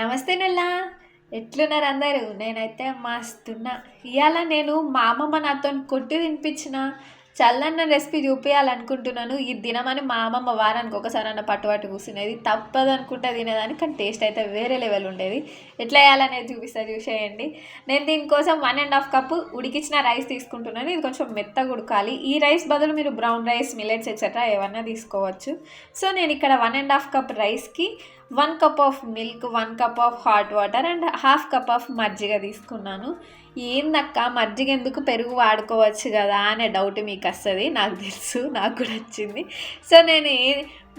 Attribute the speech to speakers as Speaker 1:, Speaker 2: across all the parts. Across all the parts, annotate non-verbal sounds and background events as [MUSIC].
Speaker 1: నమస్తే నల్లా. ఎట్లున్నారు అందరూ? నేనైతే మస్తున్నా. ఇవాళ నేను మా అమ్మమ్మ నాతో కొట్టి తినిపించిన చల్లన్న రెసిపీ చూపించాలనుకుంటున్నాను ఈ దినమని మా అమ్మమ్మ వారానికి ఒకసారి అన్న పట్టుబట్టు కూర్చునేది తప్పదు అనుకుంటే తినేదాన్ని కానీ టేస్ట్ అయితే వేరే లెవెల్ ఉండేది. ఎట్లా వేయాలనేది చూపిస్తా చూసేయండి. నేను దీనికోసం వన్ అండ్ హాఫ్ కప్ ఉడికించిన రైస్ తీసుకుంటున్నాను. ఇది కొంచెం మెత్తగా ఉడకాలి. ఈ రైస్ బదులు మీరు బ్రౌన్ రైస్ మిలెట్స్ ఎక్సెట్రా ఏమన్నా తీసుకోవచ్చు. సో నేను ఇక్కడ వన్ అండ్ హాఫ్ కప్ రైస్కి one cup of milk one cup of hot water and half cup of మజ్జిగ తీసుకున్నాను. ఏందక్క మజ్జిగ ఎందుకు పెరుగు వాడుకోవచ్చు కదా అనే డౌట్ మీకు వస్తుంది నాకు తెలుసు నాకు కూడా వచ్చింది. సో నేను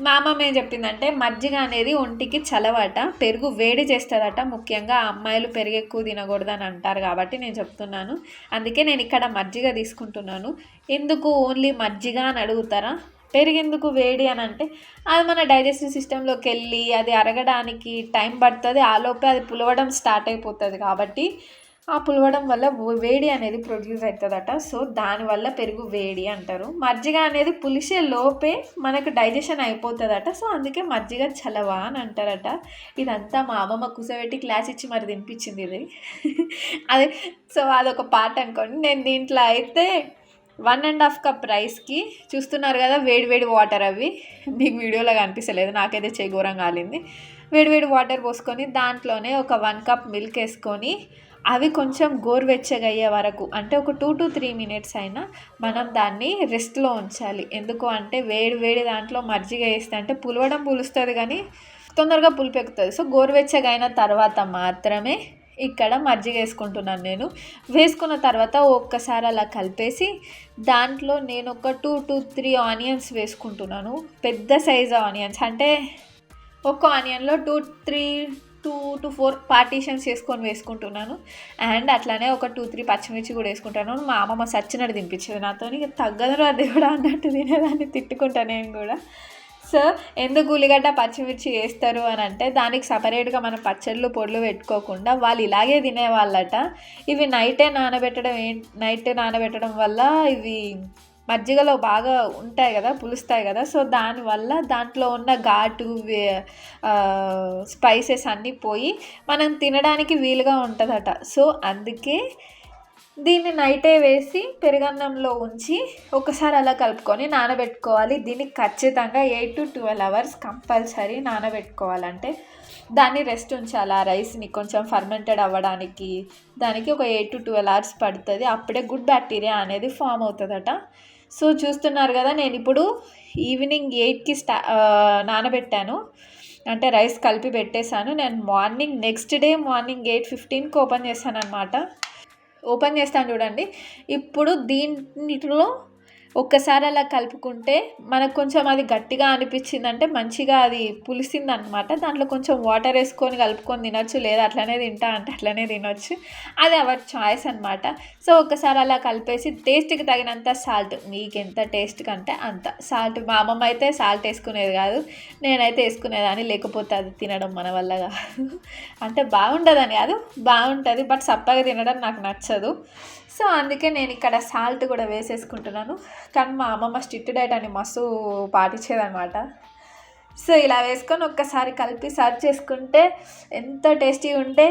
Speaker 1: మా అమ్మమ్మ ఏం చెప్పిందంటే మజ్జిగ అనేది ఒంటికి చలవట పెరుగు వేడి చేస్తుందట ముఖ్యంగా అమ్మాయిలు పెరుగు ఎక్కువ తినకూడదని అంటారు కాబట్టి నేను చెప్తున్నాను. అందుకే నేను ఇక్కడ మజ్జిగ తీసుకుంటున్నాను. ఎందుకు ఓన్లీ మజ్జిగ అని అడుగుతారా? పెరిగేందుకు వేడి అని అంటే అది మన డైజెస్టివ్ సిస్టంలోకి వెళ్ళి అది అరగడానికి టైం పడుతుంది. ఆలోపే అది పులవడం స్టార్ట్ అయిపోతుంది కాబట్టి ఆ పులవడం వల్ల వేడి అనేది ప్రొడ్యూస్ అవుతుందట. సో దానివల్ల పెరుగు వేడి అంటారు. మజ్జిగ అనేది పులిసే లోపే మనకు డైజెషన్ అయిపోతుందట. సో అందుకే మజ్జిగ చలవా అని అంటారట. ఇదంతా మా అమ్మమ్మ కూసబెట్టి క్లాస్ ఇచ్చి మరి తినిపించింది ఇది. [LAUGHS] అది సో అదొక పాట అనుకోండి. నేను దీంట్లో అయితే వన్ అండ్ హాఫ్ కప్ రైస్కి చూస్తున్నారు కదా వేడివేడి వాటర్ అవి. మీకు వీడియోలో కనిపిస్తలేదు నాకైతే చేగూరం కాలింది వేడివేడి వాటర్ పోసుకొని దాంట్లోనే ఒక వన్ కప్ మిల్క్ వేసుకొని అవి కొంచెం గోరువెచ్చగా అయ్యే వరకు అంటే ఒక టూ టు త్రీ మినిట్స్ అయినా మనం దాన్ని రెస్ట్లో ఉంచాలి. ఎందుకు అంటే వేడి వేడి దాంట్లో మజ్జిగ వేస్తే అంటే పులవడం పులుస్తుంది కానీ తొందరగా పులిపెక్కుతుంది. సో గోరువెచ్చగా అయిన తర్వాత మాత్రమే ఇక్కడ మజ్జిగ వేసుకుంటున్నాను నేను. వేసుకున్న తర్వాత ఒక్కసారి అలా కలిపేసి దాంట్లో నేను ఒక టూ టూ త్రీ ఆనియన్స్ వేసుకుంటున్నాను. పెద్ద సైజ్ ఆనియన్స్ అంటే ఒక్క ఆనియన్లో two three two to four partitions చేసుకొని వేసుకుంటున్నాను. అండ్ అట్లానే ఒక టూ త్రీ పచ్చిమిర్చి కూడా వేసుకుంటాను. మా అమ్మమ్మ సచ్చినట్టు దింపించేది నాతో ఇక తగ్గదు అది కూడా అన్నట్టు తినేదాన్ని తిట్టుకుంటా నేను కూడా. సో ఎందుకు ఉల్లిగడ్డ పచ్చిమిర్చి వేస్తారు అని అంటే దానికి సపరేట్గా మనం పచ్చళ్ళు పొడులు పెట్టుకోకుండా వాళ్ళు ఇలాగే తినేవాళ్ళట. ఇవి నైటే నానబెట్టడం ఏ నైట్ నానబెట్టడం వల్ల ఇవి మజ్జిగలో బాగా ఉంటాయి కదా పులుస్తాయి కదా. సో దానివల్ల దాంట్లో ఉన్న ఘాటు స్పైసెస్ అన్నీ పోయి మనం తినడానికి వీలుగా ఉంటుందట. సో అందుకే దీన్ని నైటే వేసి పెరుగన్నంలో ఉంచి ఒకసారి అలా కలుపుకొని నానబెట్టుకోవాలి. దీన్ని ఖచ్చితంగా eight to twelve hours compulsory నానబెట్టుకోవాలంటే. దాన్ని రెస్ట్ ఉంచాలి. ఆ రైస్ని కొంచెం ఫర్మెంటెడ్ అవ్వడానికి. దానికి ఒక ఎయిట్ టు ట్వెల్వ్ అవర్స్ పడుతుంది. అప్పుడే గుడ్ బ్యాక్టీరియా అనేది ఫామ్ అవుతుందట. సో చూస్తున్నారు కదా నేను ఇప్పుడు ఈవినింగ్ ఎయిట్కి స్టా నానబెట్టాను. అంటే రైస్ కలిపి పెట్టేశాను. నేను morning next day morning eight ఫిఫ్టీన్కి open చేశాను అనమాట ఓపెన్ చేస్తాను చూడండి. ఇప్పుడు దీంట్లో ఒక్కసారి అలా కలుపుకుంటే మనకు కొంచెం అది గట్టిగా అనిపించిందంటే మంచిగా అది పులిసింది అనమాట దాంట్లో కొంచెం వాటర్ వేసుకొని కలుపుకొని తినొచ్చు లేదా అట్లనే తింటా అంటే అట్లనే తినొచ్చు. అది అవర్ చాయిస్ అనమాట సో ఒక్కసారి అలా కలిపేసి టేస్ట్కి తగినంత సాల్ట్ మీకు ఎంత టేస్ట్ కంటే అంత సాల్ట్. మా అమ్మమ్మ అయితే సాల్ట్ వేసుకునేది కాదు నేనైతే వేసుకునేదాన్ని. లేకపోతే అది తినడం మన వల్ల కాదు. అంటే బాగుంటుందని కాదు బాగుంటుంది. బట్ సప్పగా తినడం నాకు నచ్చదు. సో అందుకే నేను ఇక్కడ సాల్ట్ కూడా వేసేసుకుంటున్నాను. కానీ మా అమ్మమ్మ స్ట్రిక్ట్ డైట్ అని మస్తు పాటించేదనమాట సో ఇలా వేసుకొని ఒక్కసారి కలిపి సర్వ్ చేసుకుంటే ఎంత టేస్టీ ఉంటే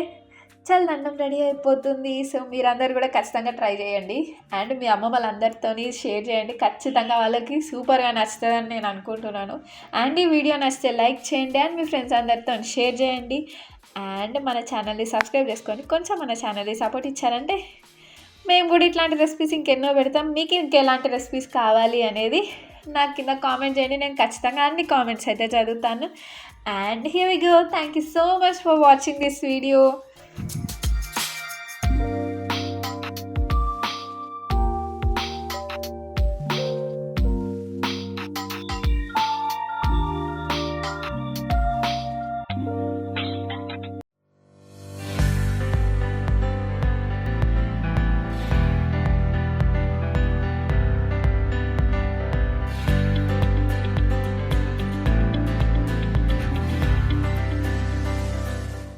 Speaker 1: చాలా అన్నం రెడీ అయిపోతుంది. సో మీరందరూ కూడా ఖచ్చితంగా ట్రై చేయండి. అండ్ మీ అమ్మ వాళ్ళందరితో షేర్ చేయండి. ఖచ్చితంగా వాళ్ళకి సూపర్గా నచ్చుతుందని నేను అనుకుంటున్నాను. అండ్ ఈ వీడియో నచ్చితే లైక్ చేయండి. అండ్ మీ ఫ్రెండ్స్ అందరితో షేర్ చేయండి. అండ్ మన ఛానల్ని సబ్స్క్రైబ్ చేసుకోండి కొంచెం మన ఛానల్ని సపోర్ట్ ఇచ్చారంటే మేము కూడా ఇట్లాంటి రెసిపీస్ ఇంకెన్నో పెడతాం. మీకు ఇంకెలాంటి రెసిపీస్ కావాలి అనేది నాకు కింద కామెంట్ చేయండి. నేను ఖచ్చితంగా అన్ని కామెంట్స్ అయితే చదువుతాను. And here we go thank you so much for watching this video